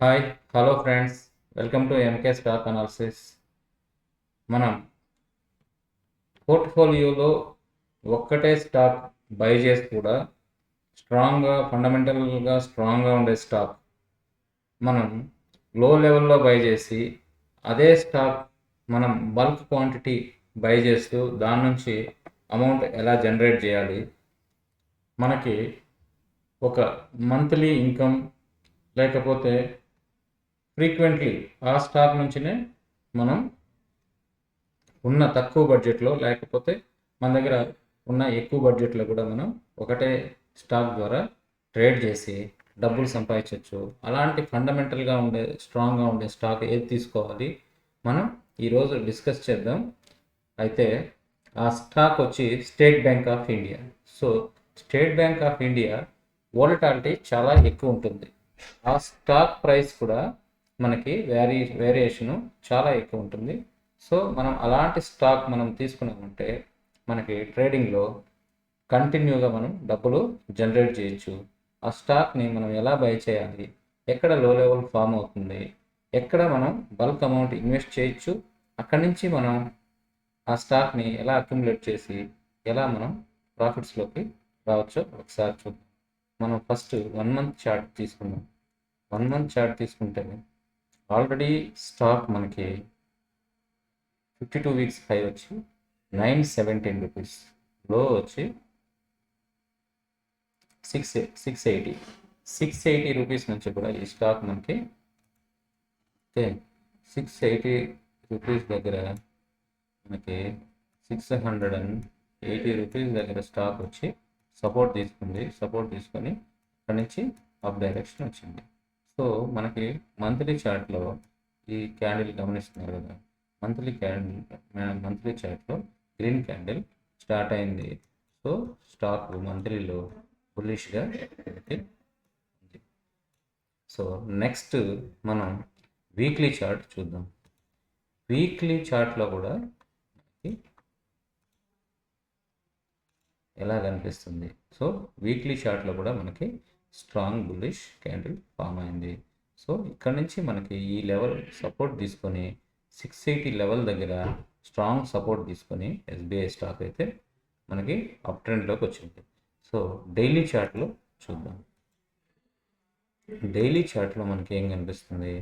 Hi hello friends welcome to MK stock analysis మనం పోర్ట్ఫోలియోలో ఒక్కటే స్టాక్ బై చేసి కూడా స్ట్రాంగ్గా ఫండమెంటల్గా స్ట్రాంగ్గా ఉండే స్టాక్ మనం లో లెవెల్లో బై చేసి అదే స్టాక్ మనం బల్క్ క్వాంటిటీ బై చేస్తూ దాని నుంచి అమౌంట్ ఎలా జనరేట్ చేయాలి? మనకి ఒక మంత్లీ ఇన్కమ్ లేకపోతే ఫ్రీక్వెంట్లీ ఆ స్టాక్ నుంచినే మనం ఉన్న తక్కువ బడ్జెట్లో లేకపోతే మన దగ్గర ఉన్న ఎక్కువ బడ్జెట్లో కూడా మనం ఒకటే స్టాక్ ద్వారా ట్రేడ్ చేసి డబ్బులు సంపాదించవచ్చు అలాంటి ఫండమెంటల్గా ఉండే స్ట్రాంగ్గా ఉండే స్టాక్ ఏది తీసుకోవాలి? మనం ఈరోజు డిస్కస్ చేద్దాం. అయితే ఆ స్టాక్ వచ్చి State Bank of India. So State Bank of India volatility చాలా ఎక్కువ ఉంటుంది. ఆ స్టాక్ ప్రైస్ కూడా మనకి వేరి వేరియేషను చాలా ఎక్కువ ఉంటుంది. సో మనం అలాంటి స్టాక్ మనం తీసుకున్నామంటే మనకి ట్రేడింగ్లో కంటిన్యూగా మనం డబ్బులు జనరేట్ చేయొచ్చు. ఆ స్టాక్ని మనం ఎలా బై చేయాలి? ఎక్కడ లో లెవెల్ ఫామ్ అవుతుంది? ఎక్కడ మనం బల్క్ అమౌంట్ ఇన్వెస్ట్ చేయొచ్చు? అక్కడి నుంచి మనం ఆ స్టాక్ని ఎలా అక్యుములేట్ చేసి ఎలా మనం ప్రాఫిట్స్లోకి రావచ్చో ఒకసారి చూద్దాం. మనం ఫస్ట్ వన్ మంత్ చార్ట్ తీసుకుందాం. వన్ మంత్ చార్ట్ తీసుకుంటే ఆల్రెడీ స్టాక్ మనకి ఫిఫ్టీ టూ వీక్స్ హై వచ్చి నైన్ సెవెంటీన్ రూపీస్లో వచ్చి six six eighty. Six eighty rupees నుంచి కూడా ఈ స్టాక్ మనకి సిక్స్ ఎయిటీ రూపీస్ దగ్గర మనకి six hundred and eighty rupees దగ్గర స్టాక్ వచ్చి సపోర్ట్ తీసుకుంది. సపోర్ట్ తీసుకొని అక్కడి నుంచి అప్ డైరెక్షన్ వచ్చింది. సో మనకి మంత్లీ చార్ట్లో ఈ క్యాండిల్ గమనిస్తున్నారు కదా మంత్లీ క్యాండిల్ మంత్లీ చార్ట్లో గ్రీన్ క్యాండిల్ స్టార్ట్ అయింది. సో స్టాక్ మంత్లీలో బుల్లిష్గా ఉంది. సో నెక్స్ట్ మనం వీక్లీ చార్ట్ చూద్దాం. వీక్లీ చార్ట్లో కూడా మనకి ఎలా కనిపిస్తుంది? సో వీక్లీ చార్ట్లో కూడా మనకి స్ట్రాంగ్ బుల్లిష్ క్యాండిల్ ఫామ్ అయింది. సో ఇక్కడ నుంచి మనకి ఈ లెవెల్ సపోర్ట్ తీసుకొని సిక్స్ ఎయిటీ లెవెల్ దగ్గర స్ట్రాంగ్ సపోర్ట్ తీసుకొని ఎస్బీఐ స్టాక్ అయితే మనకి అప్ ట్రెండ్లోకి వచ్చింది. సో డైలీ చార్ట్లో చూద్దాం. డైలీ చార్ట్లో మనకి ఏం కనిపిస్తుంది?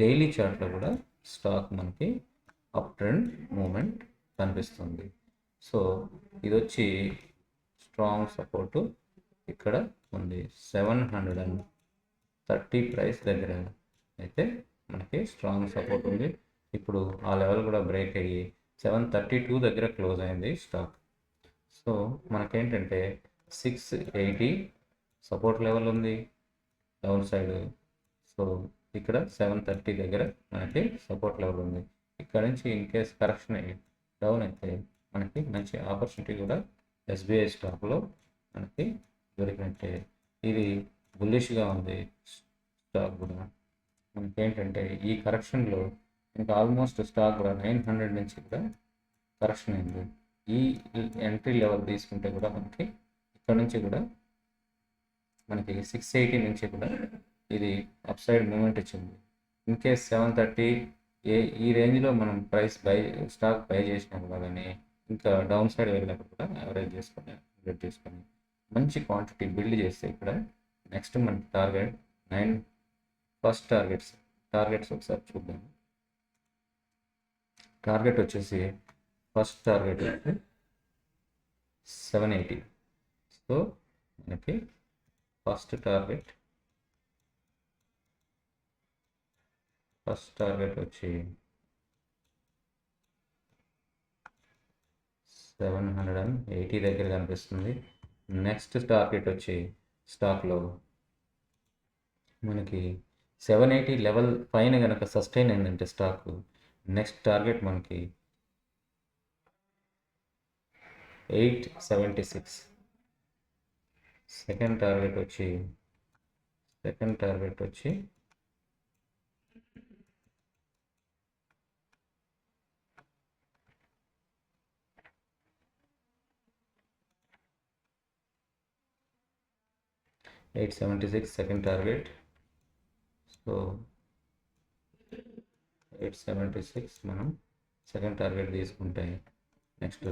డైలీ చార్ట్లో కూడా స్టాక్ మనకి అప్ ట్రెండ్ మూమెంట్ కనిపిస్తుంది. సో ఇది వచ్చి స్ట్రాంగ్ సపోర్టు ఇక్కడ ఉంది seven hundred and thirty price దగ్గర అయితే మనకి స్ట్రాంగ్ సపోర్ట్ ఉంది. ఇప్పుడు ఆ లెవెల్ కూడా బ్రేక్ అయ్యి సెవెన్ థర్టీ టూ దగ్గర క్లోజ్ అయింది స్టాక్. సో మనకేంటంటే సిక్స్ ఎయిటీ సపోర్ట్ లెవెల్ ఉంది డౌన్ సైడ్. సో ఇక్కడ సెవెన్ థర్టీ దగ్గర మనకి సపోర్ట్ లెవెల్ ఉంది. ఇక్కడ నుంచి ఇన్ కేస్ కరెక్షన్ అయ్యి డౌన్ అయితే మనకి మంచి ఆపర్చునిటీ కూడా ఎస్బీఐ స్టాక్లో మనకి దొరికినట్లే ఇది బుల్లిష్గా ఉంది. స్టాక్ కూడా. మనకి ఏంటంటే ఈ కరెక్షన్లో ఇంకా ఆల్మోస్ట్ స్టాక్ కూడా నైన్ హండ్రెడ్ నుంచి కూడా కరెక్షన్ అయింది. ఈ ఎంట్రీ లెవెల్ తీసుకుంటే కూడా మనకి ఇక్కడ నుంచి కూడా మనకి సిక్స్ ఎయిటీ నుంచి కూడా ఇది అప్ సైడ్ మూమెంట్ ఇచ్చింది ఇన్ కేస్ సెవెన్ థర్టీ ఏ ఈ రేంజ్లో మనం ప్రైస్ బై స్టాక్ బై చేసినప్పుడు కానీ ఇంకా డౌన్ సైడ్ వెళ్ళినప్పుడు కూడా యావరేజ్ చేసుకొని రెడ్ చేసుకొని మంచి క్వాంటిటీ బిల్డ్ చేస్తే ఇక్కడ నెక్స్ట్ మన target nine first targets targets ఒకసారి చూద్దాం. టార్గెట్ వచ్చేసి ఫస్ట్ టార్గెట్ వచ్చి సెవెన్ ఎయిటీ సో మనకి ఫస్ట్ టార్గెట్ ఫస్ట్ టార్గెట్ వచ్చి సెవెన్ హండ్రెడ్ అండ్ ఎయిటీ దగ్గర కనిపిస్తుంది. నెక్స్ట్ టార్గెట్ వచ్చి స్టాక్లో మనకి సెవెన్ ఎయిటీ లెవెల్ పైన కనుక సస్టైన్ అయిందంటే స్టాక్ నెక్స్ట్ టార్గెట్ మనకి eight seventy six. Second target వచ్చి సెకండ్ టార్గెట్ వచ్చి eight seventy six second target. So eight seventy six మనం సెకండ్ టార్గెట్ తీసుకుంటే నెక్స్ట్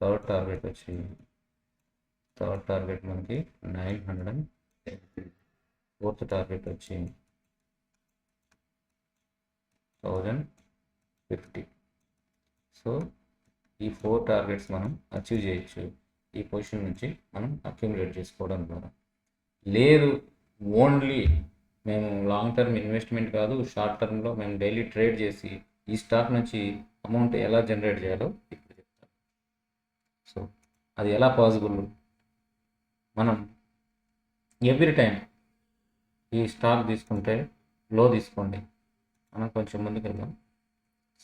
థర్డ్ టార్గెట్ వచ్చి థర్డ్ టార్గెట్ మనకి nine hundred and fourth target వచ్చి thousand fifty. So ఈ four targets మనం achieve చేయొచ్చు. ఈ పొజిషన్ నుంచి మనం అక్యుములేట్ చేసుకోవడం ద్వారా. లేదు ఓన్లీ మేము లాంగ్ టర్మ్ ఇన్వెస్ట్మెంట్ కాదు షార్ట్ టర్మ్లో మేము డైలీ ట్రేడ్ చేసి ఈ స్టాక్ నుంచి అమౌంట్ ఎలా జనరేట్ చేయాలో ఇప్పుడు చెప్తాను. సో అది ఎలా పాసిబుల్ మనం ఎవ్రీ టైం ఈ స్టాక్ తీసుకుంటే లో తీసుకోండి. మనం కొంచెం ముందుకు వెళ్దాం.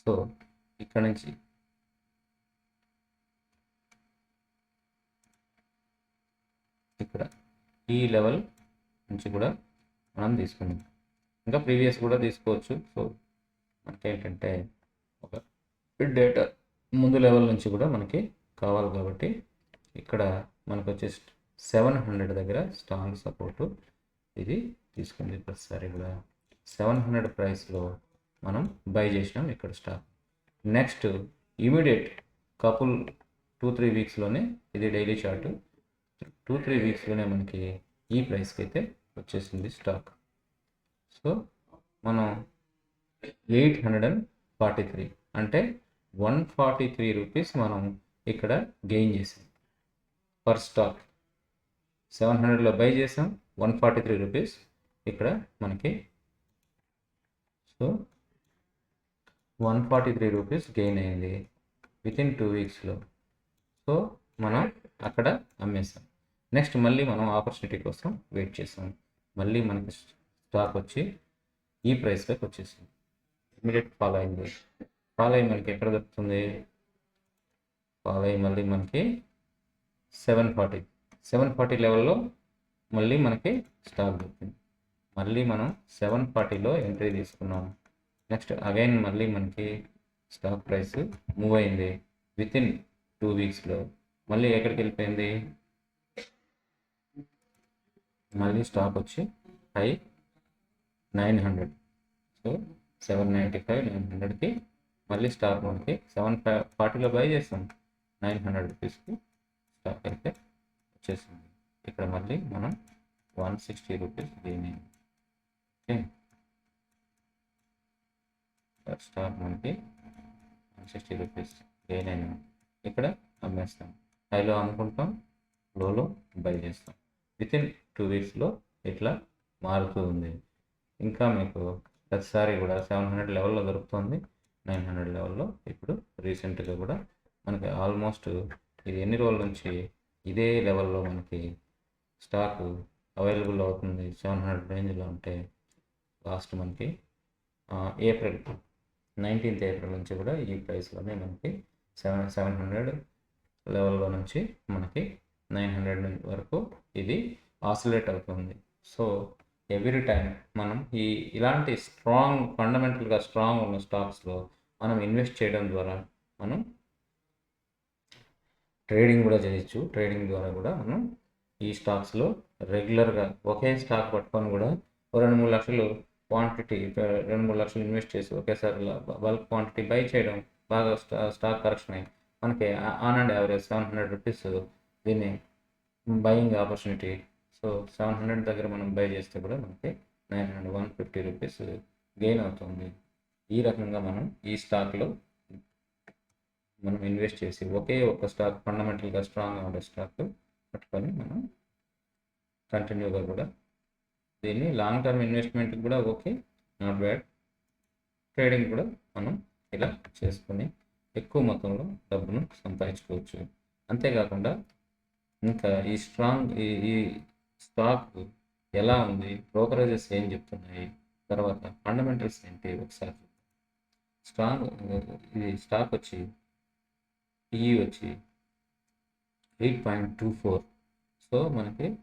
సో ఇక్కడ నుంచి ఇక్కడ. ఈ లెవెల్ నుంచి కూడా మనం తీసుకుందాం. ఇంకా ప్రీవియస్ కూడా తీసుకోవచ్చు. సో మనకి ఏంటంటే ఒక డేటా ముందు లెవెల్ నుంచి కూడా మనకి కావాలి కాబట్టి ఇక్కడ మనకు వచ్చేసి సెవెన్ హండ్రెడ్ దగ్గర స్ట్రాంగ్ సపోర్టు ఇది తీసుకుంది ప్రతిసారి కూడా. సెవెన్ హండ్రెడ్ ప్రైస్లో మనం బై చేసినాం ఇక్కడ stock next immediate couple two three వీక్స్లోనే ఇది డైలీ చార్ట్ టూ త్రీ వీక్స్లోనే మనకి ఈ ప్రైస్కి అయితే వచ్చేసింది స్టాక్ సో మనం eight hundred and forty three అంటే వన్ ఫార్టీ త్రీ రూపీస్ మనం ఇక్కడ గెయిన్ చేసాం పర్ స్టాక్ సెవెన్ హండ్రెడ్లో బై చేసాం వన్ ఫార్టీ త్రీ రూపీస్ ఇక్కడ మనకి. So one forty three rupees gain అయింది వితిన్ టూ వీక్స్లో సో మనం అక్కడ అమ్మేసాం. నెక్స్ట్ మళ్ళీ మనం ఆపర్చునిటీ కోసం వెయిట్ చేసాం మళ్ళీ మనకి స్టాక్ వచ్చి ఈ ప్రైస్లోకి వచ్చేసింది ఇమీడియట్ ఫాలో అయింది ఫాలో అయ్యి మనకి ఎక్కడ దొరుకుతుంది? ఫాలో అయ్యి మళ్ళీ మనకి సెవెన్ ఫార్టీ సెవెన్ ఫార్టీ లెవెల్లో మళ్ళీ మనకి స్టాక్ దొరికింది మళ్ళీ మనం సెవెన్ ఫార్టీలో ఎంట్రీ తీసుకున్నాం. నెక్స్ట్ అగైన్ మళ్ళీ మనకి స్టాక్ ప్రైస్ మూవ్ అయింది. విత్ ఇన్ టూ వీక్స్లో మళ్ళీ ఎక్కడికి వెళ్ళిపోయింది? మళ్ళీ స్టాక్ వచ్చి high nine hundred so seven ninety five nine హండ్రెడ్కి మళ్ళీ స్టాక్ మనకి సెవెన్ ఫైవ్ ఫార్టీలో బై చేస్తాం నైన్ హండ్రెడ్ రూపీస్కి స్టాక్ అయితే వచ్చేసింది. ఇక్కడ మళ్ళీ మనం వన్ సిక్స్టీ రూపీస్ గెయిన్ అయింది ఓకే స్టాక్ మనకి వన్ సిక్స్టీ రూపీస్ గెయిన్ అయినా. ఇక్కడ అమ్మేస్తాం. హైలో అనుకుంటాం లోలో బై చేస్తాం. విత్ ఇన్ టూ వీక్స్లో ఇట్లా మారుతూ ఉంది. ఇంకా మీకు ప్రతిసారి కూడా సెవెన్ హండ్రెడ్ లెవెల్లో దొరుకుతుంది. నైన్ హండ్రెడ్ లెవెల్లో ఇప్పుడు రీసెంట్గా కూడా మనకి ఆల్మోస్ట్ ఇది ఎన్ని రోజుల నుంచి ఇదే లెవెల్లో మనకి స్టాక్ అవైలబుల్ అవుతుంది. సెవెన్ హండ్రెడ్ రేంజ్లో ఉంటే లాస్ట్ మనకి ఏప్రిల్ నైన్టీన్త్ ఏప్రిల్ నుంచి కూడా ఈ ప్రైస్లోనే మనకి సెవెన్ సెవెన్ హండ్రెడ్ లెవెల్లో నుంచి మనకి నైన్ హండ్రెడ్ వరకు ఇది ఆసిలేట్ అవుతుంది. సో ఎవ్రీ టైం మనం ఈ ఇలాంటి స్ట్రాంగ్ ఫండమెంటల్గా స్ట్రాంగ్ ఉన్న స్టాక్స్లో మనం ఇన్వెస్ట్ చేయడం ద్వారా మనం ట్రేడింగ్ కూడా చేయొచ్చు. ట్రేడింగ్ ద్వారా కూడా మనం ఈ స్టాక్స్లో రెగ్యులర్గా ఒకే స్టాక్ పట్టుకొని కూడా రెండు మూడు లక్షలు క్వాంటిటీ రెండు మూడు లక్షలు ఇన్వెస్ట్ చేసి ఒకేసారి బల్క్ క్వాంటిటీ బై చేయడం బాగా స్టా స్టాక్ కరెక్షన్ అయ్యి మనకి on and average seven hundred rupees దీన్ని buying opportunity so seven hundred దగ్గర మనం బై చేస్తే కూడా మనకి nine hundred one fifty rupees gain అవుతుంది. ఈ రకంగా మనం ఈ స్టాక్లో మనం ఇన్వెస్ట్ చేసి ఒకే ఒక స్టాక్ ఫండమెంటల్గా స్ట్రాంగ్గా ఉండే స్టాక్ పట్టుకొని మనం కంటిన్యూగా కూడా దీన్ని లాంగ్ టర్మ్ ఇన్వెస్ట్మెంట్ కూడా ఓకే నాట్ బ్యాడ్. ట్రేడింగ్ కూడా మనం ఇలా చేసుకొని ఎక్కువ మొత్తంలో డబ్బును సంపాదించుకోవచ్చు. అంతేకాకుండా ఇంకా ఈ స్ట్రాంగ్ ఈ ఈ స్టాక్ ఎలా ఉంది? బ్రోకరేజెస్ ఏం చెప్తున్నాయి? తర్వాత ఫండమెంటల్స్ ఏంటి? ఒకసారి స్టాక్ ఇది స్టాక్ వచ్చి ఈ వచ్చి eight point two four. So మనకి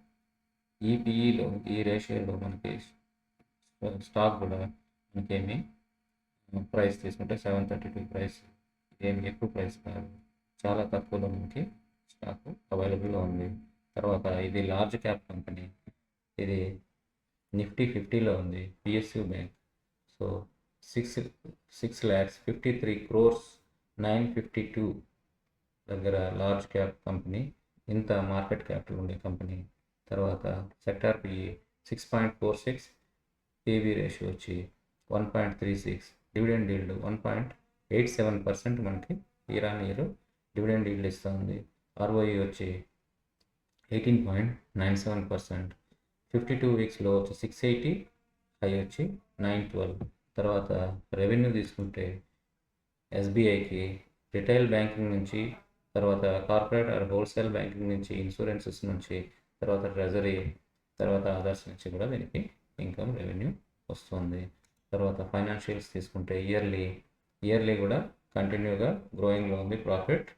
ఈ పిఈలో ఈ రేషియోలో మనకి స్టాక్ కూడా మనకేమి ప్రైస్ తీసుకుంటే సెవెన్ థర్టీ టూ ప్రైస్. ఇదేమి ఎక్కువ ప్రైస్ కాదు. చాలా తక్కువలో మనకి స్టాక్ అవైలబుల్గా ఉంది. తర్వాత ఇది లార్జ్ క్యాప్ కంపెనీ ఇది నిఫ్టీ ఫిఫ్టీలో ఉంది PSU bank so six six lakhs fifty three crores nine fifty two దగ్గర లార్జ్ క్యాప్ కంపెనీ ఇంత మార్కెట్ క్యాపిటల్ ఉండే కంపెనీ తర్వాత sector PE six point four six PV ratio వచ్చి one point three six dividend yield one point eight seven percent మనకి year on year dividend yield ఇస్తుంది ROE వచ్చి eighteen point nine seven percent fifty two వీక్స్లో వచ్చి six eighty high వచ్చి nine twelve తర్వాత revenue తీసుకుంటే ఎస్బీఐకి retail banking నుంచి తర్వాత కార్పొరేట్ ఆర్ హోల్సేల్ బ్యాంకింగ్ నుంచి ఇన్సూరెన్సెస్ నుంచి తర్వాత ట్రెజరీ తర్వాత అదర్స్ నుంచి కూడా దీనికి ఇన్కమ్ రెవెన్యూ వస్తుంది. తర్వాత ఫైనాన్షియల్స్ తీసుకుంటే ఇయర్లీ ఇయర్లీ కూడా కంటిన్యూగా గ్రోయింగ్లో ఉంది ప్రాఫిట్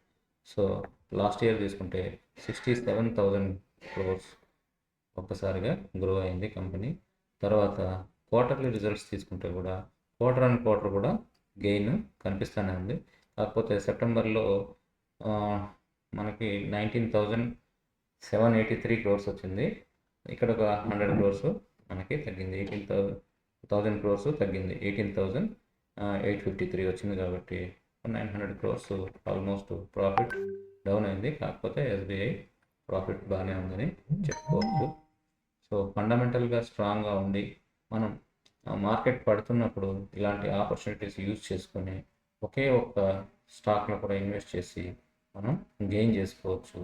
సో లాస్ట్ ఇయర్ తీసుకుంటే సిక్స్టీ సెవెన్ థౌజండ్ క్రోర్స్ ఒక్కసారిగా గ్రో అయింది కంపెనీ తర్వాత క్వార్టర్లీ రిజల్ట్స్ తీసుకుంటే కూడా క్వార్టర్ అండ్ క్వార్టర్ కూడా గెయిన్ కనిపిస్తూనే ఉంది. కాకపోతే సెప్టెంబర్లో మనకి nineteen thousand seven eighty three crores వచ్చింది. ఇక్కడ ఒక హండ్రెడ్ క్రోర్స్ మనకి తగ్గింది. ఎయిటీన్ థౌజండ్ థౌజండ్ క్రోర్స్ తగ్గింది. Eighteen thousand eight fifty three వచ్చింది కాబట్టి nine hundred crores almost profit down అయింది. కాకపోతే ఎస్బీఐ ప్రాఫిట్ బాగానే ఉందని చెప్పుకోవచ్చు. సో ఫండమెంటల్గా స్ట్రాంగ్గా ఉండి మనం మార్కెట్ పడుతున్నప్పుడు ఇలాంటి ఆపర్చునిటీస్ యూజ్ చేసుకొని ఒకే ఒక్క స్టాక్లో కూడా ఇన్వెస్ట్ చేసి మనం గెయిన్ చేసుకోవచ్చు.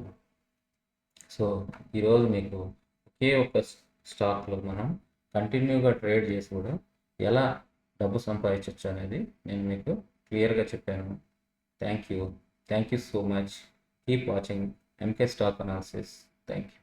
సో ఈరోజు మీకు ఒకే ఒక్క స్టాక్లో మనం కంటిన్యూగా ట్రేడ్ చేసి కూడా ఎలా డబ్బు సంపాదించవచ్చు అనేది నేను మీకు క్లియర్గా చెప్పాను. Thank you. Thank you so much. Keep watching MK stock analysis thank you